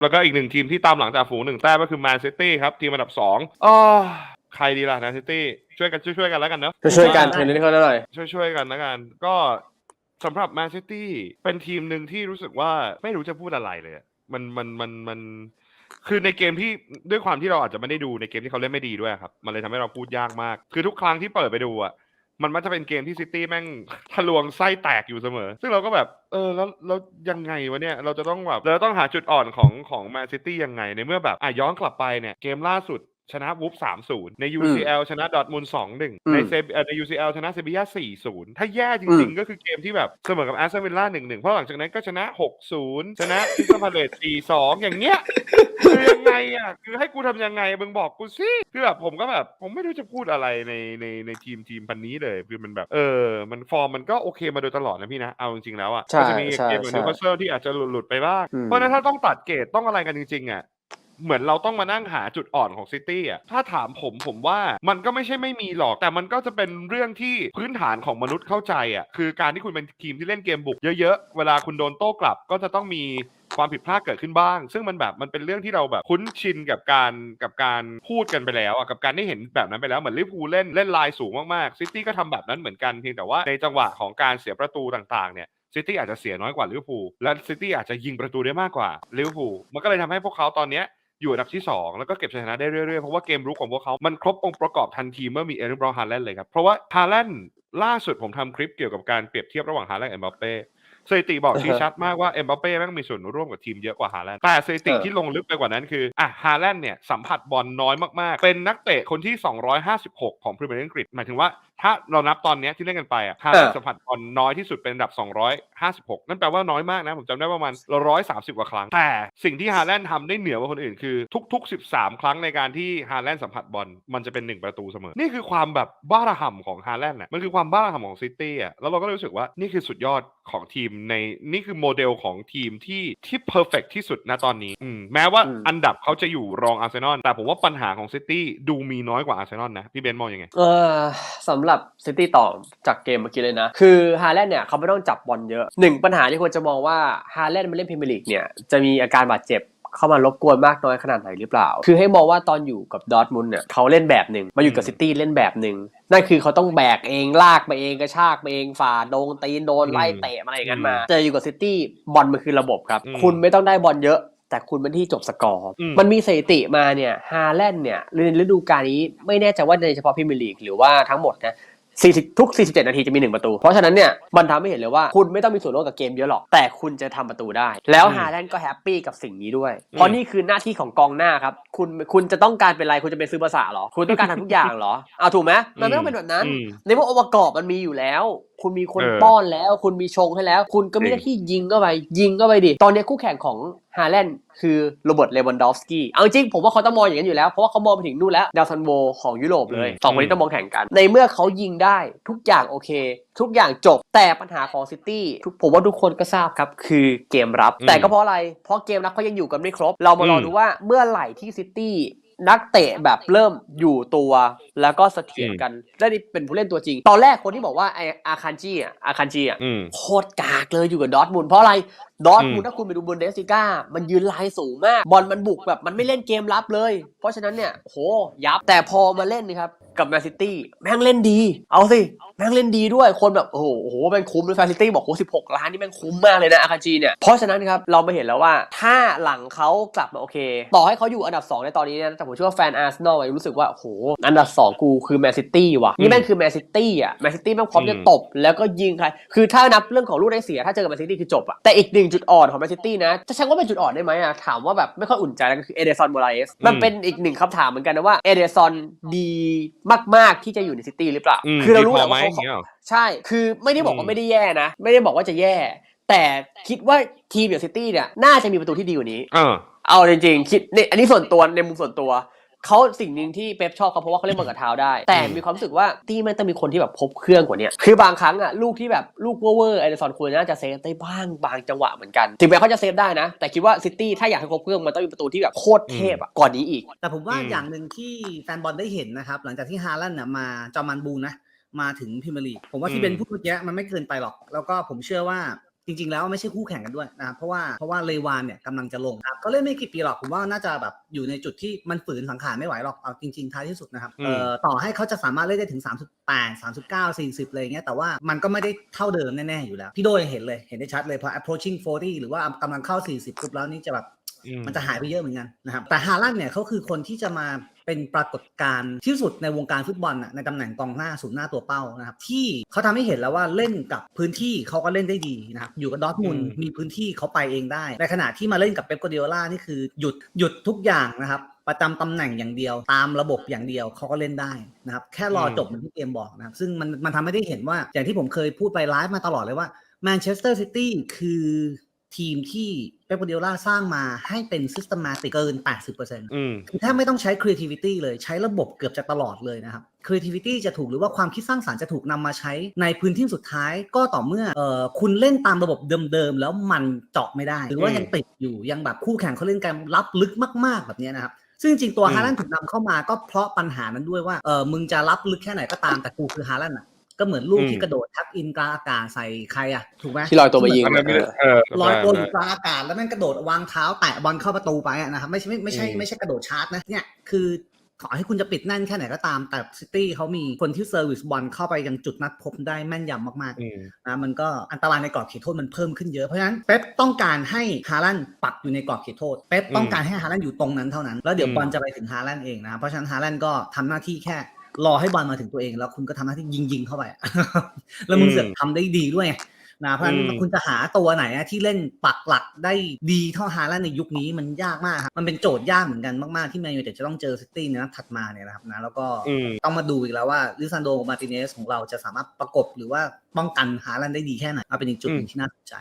แล้วก็อีกหนึ่งทีมที่ตามหลังจากฝูงหนึ่งแต้มก็คือแมนซิตี้ครับ ทีมอันดับสองอ๋อใครดีล่ะแมนซิตี้ช่วยกันช่วยๆกันแล้วกันเนอะช่วยๆกันเทรนนิสเขาหน่อยช่วยๆกันแล้วกัน ก็สำหรับแมนซิตี้เป็นทีมหนึ่งที่รู้สึกว่าไม่รู้จะพูดอะไรเลยอะมันมันมันมันคือในเกมที่ด้วยความที่เราอาจจะไม่ได้ดูในเกมที่เขาเล่นไม่ดีด้วยครับ มันเลยทำให้เราพูดยากมาก คือทุกครั้งที่เปิดไปดูอะ มันมักจะเป็นเกมที่ซิตี้แม่งทะลวงไส้แตกอยู่เสมอ ซึ่งเราก็แบบ เออแล้วแล้วยังไงวะเนี่ย เราจะต้องแบบเราต้องหาจุดอ่อนของของแมนซิตี้ยังไง ในเมื่อแบบอะย้อนกลับไปเนี่ยเกมล่าสุดชนะวูฟ3-0ใน UCL ชนะดอร์ทมุนด์2-1ในเซบเอ่อใน UCL ชนะเซบียา4-0ถ้าแย่จริงๆ ก็คือเกมที่แบบเสมอกับแอสตันวิลล่า1-1เพราะหลังจากนั้นก็ชนะ6-0ชนะพิซซ่าพาเลต4-2อย่างเงี้ยคือ ยังไงอะคือให้กูทำยังไงมึงบอกกูสิคือแบบผมก็แบบผมไม่รู้จะพูดอะไรในในในทีมทีมพันนี้เลยคือมันแบบ เออ มันฟอร์มมันก็โอเคมาโดยตลอดนะพี่นะเอาจริงๆแล้วอะใช่ก็จะมีใช่เกมเหมือนใช่นิวคาสเซิลที่อาจจะหลุดๆไปบ้างอืมเพราะฉะนั้นถ้าต้องตัดเกรดต้องอะไรกันจริงๆอะเหมือนเราต้องมานั่งหาจุดอ่อนของซิตี้อะ ถ้าถามผมผมว่ามันก็ไม่ใช่ไม่มีหรอก แต่มันก็จะเป็นเรื่องที่พื้นฐานของมนุษย์เข้าใจอะ คือการที่คุณเป็นทีมที่เล่นเกมบุกเยอะๆ เวลาคุณโดนโต้กลับก็จะต้องมี ความผิดพลาดเกิดขึ้นบ้าง ซึ่งมันแบบมันเป็นเรื่องที่เราแบบคุ้นชินกับการกับการพูดกันไปแล้วอะกับการได้เห็นแบบนั้นไปแล้วเหมือนลิเวอร์พูลเล่นเล่นลายสูงมากๆซิตี้ก็ทำแบบนั้นเหมือนกันเพียงแต่ว่าในจังหวะของการเสียประตูต่างๆเนี่ยซิตี้อาจจะเสียน้อยกว่าลิเวอร์พูลและซิตี้อาจจะยิงประตูได้มากกว่าลิเวอร์พูลมันก็เลยทำให้พวกเขาตอนเนี้ยอยู่อันดับที่ 2 แล้วก็เก็บชัยชนะได้เรื่อยๆ เพราะว่าเกมรุกของพวกเขา มันครบองค์ประกอบทันทีเมื่อมีเอริกบรอฮาแลนด์เลยครับ เพราะว่าฮาแลนด์ล่าสุดผมทำคลิปเกี่ยวกับการเปรียบเทียบระหว่างฮาแลนด์กับเอ็มบัปเป้ สถิติบอกชี้ชัดมากว่าเอ็มบัปเป้แม่งมีส่วนร่วมกับทีมเยอะกว่าฮาแลนด์แต่สถิติเออที่ลงลึกไปกว่านั้นคืออะฮาแลนด์เนี่ยสัมผัสบอลน้อยมากๆ เป็นนักเตะคนที่ 256 ของพรีเมียร์ลีกอังกฤษหมายถึงว่าถ้าเรานับตอนเนี้ยที่เล่นกันไปอะฮาแลนด์สัมผัสบอลน้อยที่สุดเป็นอันดับ 256 นั่นแปลว่าน้อยมากนะ ผมจำได้ประมาณ 130 กว่าครั้ง แต่สิ่งที่ฮาแลนด์ทำได้เหนือกว่าคนอื่นคือทุก ๆ 13 ครั้งในการที่ฮาแลนด์สัมผัสบอลมันจะเป็น 1 ประตูเสมอ นี่คือความแบบบ้าระห่ำของฮาแลนด์น่ะมันคือความบ้าระห่ำของซิตี้อะแล้วเราก็รู้สึกว่านี่คือสุดยอดของทีมในนี่คือโมเดลของทีมที่ที่เพอร์เฟกที่สุดณตอนนี้อืมแม้ว่าอืมอันดับเขาจะอยู่รองอาร์เซนอลแต่ผมว่าปัญหาของซิตี้ดูมีน้อยกว่าอาร์เซนอลนะ พี่เบนซ์มองยังไงเออสำหรับซิตี้ต่อจากเกมเมื่อกี้เลยนะ คือฮาแลนด์เนี่ยเขาไม่ต้องจับบอลเยอะหนึ่งปัญหาที่ควรจะมองว่าฮาแลนด์มาเล่นพรีเมียร์ลีกเนี่ยจะมีอาการบาดเจ็บ เข้ามารบกวนมากน้อยขนาดไหนหรือเปล่า คือให้มองว่าตอนอยู่กับดอร์ทมุนด์เนี่ยเขาเล่นแบบหนึ่งมาอยู่กับอืมซิตี้เล่นแบบหนึ่งนั่นคือเขาต้องแบกเองลากไปเองกระชากไปเองฝ่าโดงตีนโดนไล่เตะมาอะไรอย่างนั้นมาแต่อยู่กับซิตี้บอลมันคือระบบครับอืมคุณไม่ต้องได้บอลเยอะแต่คุณเป็นที่จบสกอร์อืมมันมีสถิติมาเนี่ยฮาแลนด์เนี่ยในฤดูกาลนี้ไม่แน่ใจว่าในเฉพาะพรีเมียร์ลีกหรือว่าทั้งหมดนะ 40 ทุก 47 นาทีจะมี 1 ประตู เพราะฉะนั้นเนี่ยมันทำให้เห็นเลยว่าคุณไม่ต้องมีส่วนร่วมกับเกมเยอะหรอก แต่คุณจะทำประตูได้ แล้วอืมฮาแลนด์ก็แฮปปี้กับสิ่งนี้ด้วยอืมเพราะนี่คือหน้าที่ของกองหน้าครับ คุณคุณจะต้องการเป็นอะไร คุณจะเป็นซื้อภาษาเหรอ คุณต้องการทำทุกอย่างเหรอเอาถูกไหมมันไม่ต้องเป็นแบบนั้นอืมในเมื่อองค์ประกอบมันมีอยู่แล้ว คุณมีคนเออป้อนแล้ว คุณมีชงให้แล้ว คุณก็มีหน้าที่ยิงเข้าไปยิงเข้าไปดิตอนนี้คู่แข่งของฮาแลนด์คือโรเบิร์ตเลวันดอฟสกี้เอาจริงผมว่าเขาต้องมองอย่างนั้นอยู่แล้ว เพราะว่าเขามองไปถึงนู่นแล้วดาวซันโวของยุโรปเลยอืมสองคนนี้ต้องมองแข่งกัน ในเมื่อเขายิงได้ทุกอย่างโอเค ทุกอย่างจบแต่ปัญหาของซิตี้ทุกผมว่าทุกคนก็ทราบครับ คือเกมรับอืมแต่ก็เพราะอะไร เพราะเกมรับเขายังอยู่กันไม่ครบ เรามารออืมดูว่าเมื่อไหร่ที่ซิตี้นักเตะแบบเริ่มอยู่ตัวแล้วก็เสถียรกันและนี่เป็นผู้เล่นตัวจริง ตอนแรกคนที่บอกว่าไออาคันจีอะอาคันจีอะอืมโคตรกากเลยอยู่กับดอร์ทมุนด์เพราะอะไร ดอร์ทมุนอืมด์ถ้าคุณไปดูบุนเดสซิก้ามันยืนลายสูงมาก บอลมันบุกแบบมันไม่เล่นเกมรับเลย เพราะฉะนั้นเนี่ยโหยับแต่พอมาเล่นนะครับกับแมนซิตี้แม่งเล่นดี เอาสิ แม่งเล่นดีด้วยคนแบบ โอ้โหโอ้โหแม่งคุ้มเลยแฟนซิตี้บอกโหสิบหกล้านนี่แม่งคุ้มมากเลยนะอาคาจีเนี่ย เพราะฉะนั้นครับเรามาเห็นแล้วว่าถ้าหลังเขากลับมาโอเค ต่อให้เขาอยู่อันดับ 2 ในตอนนี้นะแต่ผมเชื่อว่าแฟนอาร์เซนอลรู้สึกว่าโอ้โหอันดับ 2 กูคือแมนซิตี้ว่ะนี่แม่งคือแมนซิตี้อะแมนซิตี้แม่งพร้อมจะตบแล้วก็ยิงใครคือถ้านับเรื่องของลูกได้เสียถ้าเจอกับแมนซิตี้คือจบอะแต่อีกหนึ่งจุดอ่อนของแมนซิตี้นะ จะใช้ว่าเป็นจุดอ่อนได้ไหมอะ ถามว่าแบบไม่ค่อยอุ่นใจแล้วก็คือเอเดซอนโมราเอส มันเป็นอีกหนึ่งคำถามเหมือนกันนะว่าเอเดซอนดีมาก ๆ ที่จะอยู่ในซิตี้หรือเปล่ามคือเรารู้ดีพแหอละไหมว่าอย่าเขางเงี้ยหรอใช่ คือไม่ได้บอกอืว่ามไม่ได้แย่นะ ไม่ได้บอกว่าจะแย่ แต่คิดว่าทีมอย่างซิตี้เนี่ย น่าจะมีประตูที่ดีกว่านี้ เออเอาจริงๆ คิดนี่อันนี้ส่วนตัวในมุมส่วนตัว เขาสิ่งหนึ่งที่เป๊ปชอบเขาเพราะว่าเขาเล่นบอลกับเท้าได้ แต่มีความรู้สึกว่าที่มันต้องมีคนที่แบบพบเครื่องกว่าเนี้ยคือบางครั้งอะลูกที่แบบลูกเวอร์ๆไอเดซอนควรน่าจะเซฟได้บ้างบางจังหวะเหมือนกัน ถึงแม้เขาจะเซฟได้นะ แต่คิดว่าซิตี้ถ้าอยากให้ครบเครื่องมันต้องมีประตูที่แบบโคตรเทพอะก่อนนี้อีก แต่ผมว่าอืมอย่างหนึ่งที่แฟนบอลได้เห็นนะครับหลังจากที่ฮาลันด์น่ะมาจอมันบูนะมาถึงพรีเมียร์ลีกผมว่าที่เป็นพูดเมื่อกี้มันไม่เกินไปหรอก แล้วก็ผมเชื่อว่า จริง ๆ แล้วไม่ใช่คู่แข่งกันด้วยนะครับเพราะว่าเพราะว่าเลวานเนี่ยกำลังจะลงครับก็เล่นไม่กี่ปีหรอกผมว่าน่าจะแบบอยู่ในจุดที่มันฝืนสังขารไม่ไหวหรอกเอาจริงๆท้ายที่สุดนะครับอืม เอ่อต่อให้เขาจะสามารถเล่นได้ถึง 38 39 40เลยางเงี้ยแต่ว่ามันก็ไม่ได้เท่าเดิมแน่ๆอยู่แล้ว พี่โดยังเห็นเลยเห็นได้ชัดเลยพอ approaching 40 หรือว่ากำลังเข้า 40ปุ๊บแล้วนี่จะแบบอืมมันจะหายไปเยอะเหมือนกันนะครับแต่ฮาลันด์เนี่ยเขาคือคนที่จะมา เป็นปรากฏการณ์ที่สุดในวงการฟุตบอลน่ะในตำแหน่งกองหน้าศูนย์หน้าตัวเป้านะครับที่เขาทำให้เห็นแล้วว่าเล่นกับพื้นที่เขาก็เล่นได้ดีนะครับอยู่กับดอร์ทมุนด์อืมมีพื้นที่เขาไปเองได้ ในขณะที่มาเล่นกับเป๊ปกัวเดียล่านี่คือหยุดหยุดทุกอย่างนะครับประจำตำแหน่งอย่างเดียว ตามระบบอย่างเดียวเขาก็เล่นได้นะครับแค่รอจบเหมือนที่เกมบอกนะครับซึ่งมันมันทำให้ได้เห็นว่าอย่างที่ผมเคยพูดไปไลฟ์มาตลอดเลยว่าแมนเชสเตอร์ซิตี้คือ ทีมที่เป๊ปกัวเดียล่าสร้างมาให้เป็น systematic เกิน 80%อืมคือแทบไม่ต้องใช้ creativity เลยใช้ระบบเกือบจะตลอดเลยนะครับ creativity จะถูกหรือว่าความคิดสร้างสารรค์จะถูกนำมาใช้ในพื้นที่สุดท้ายก็ต่อเมื่อเออคุณเล่นตามระบบเดิมๆ แล้วมันเจาะไม่ได้ หรือว่าอืมยังติดอยู่ยังแบบคู่แข่งเขาเล่นกันรับลึกมากๆแบบเนี้ยนะครับซึ่งจริงๆตัวอืมฮาลันด์ถูกนำเข้ามาก็เพราะปัญหานั้นด้วยว่าเออมึงจะรับลึกแค่ไหนก็ตามแต่กูคือฮาลันด์อะ ก็เหมือนลูกที่กระโดดทับอินกลางอากาศใส่ใครอะถูกไหมที่ลอยตัวไปยิงอันนั้นไม่ได้เออลอยตัวอได้ยู่กลางอากาศแล้วแม่งกระโดดวางเท้าแตะบอลเข้าประตูไปอะนะครับไม่ใช่ไม่ไม่ใช่อืมไม่ใช่กระโดดชาร์จนะเนี่ยคือขอให้คุณจะปิดแน่นแค่ไหนก็ตามแต่ซิตี้เขามีคนที่เซอร์วิสบอลเข้าไปยังจุดนัดพบได้แม่นยำมากอืมๆนะมันก็อันตรายในกรอบเขตโทษมันเพิ่มขึ้นเยอะเพราะฉะนั้นเป๊ปต้องการให้ฮาลันด์ปักอยู่ในกรอบเขตโทษเป๊ปต้องการให้ฮาลันด์อยู่ตรงนั้นเท่านั้น แล้วเดี๋ยวอืมบอลจะไปถึงฮาลันด์เองนะครับเพราะฉะนั้นฮาลันด์ก็ทำหน้าที่แค่ รอให้บอลมาถึงตัวเองแล้วคุณก็ทำหน้าที่ยิงยิงๆเข้าไป แล้วมึงเสือกทำได้ดีด้วยไงนะเพราะฉะนั้นอืมคุณจะหาตัวไหนอะที่เล่นปักหลักได้ดีเท่าฮาแลนด์ในยุคนี้มันยากมากครับมันเป็นโจทย์ยากเหมือนกันมากๆที่แมนยูแต่จะต้องเจอซิตี้ในนัดถัดมาเนี่ยนะครับนะแล้วก็อืมต้องมาดูอีกแล้วว่าลิซันโดมาร์ติเนสของเราจะสามารถประกบหรือว่าป้องกันฮาแลนด์ได้ดีแค่ไหนเอาเป็นอีกจุดหนึ่งที่น่าสนใจ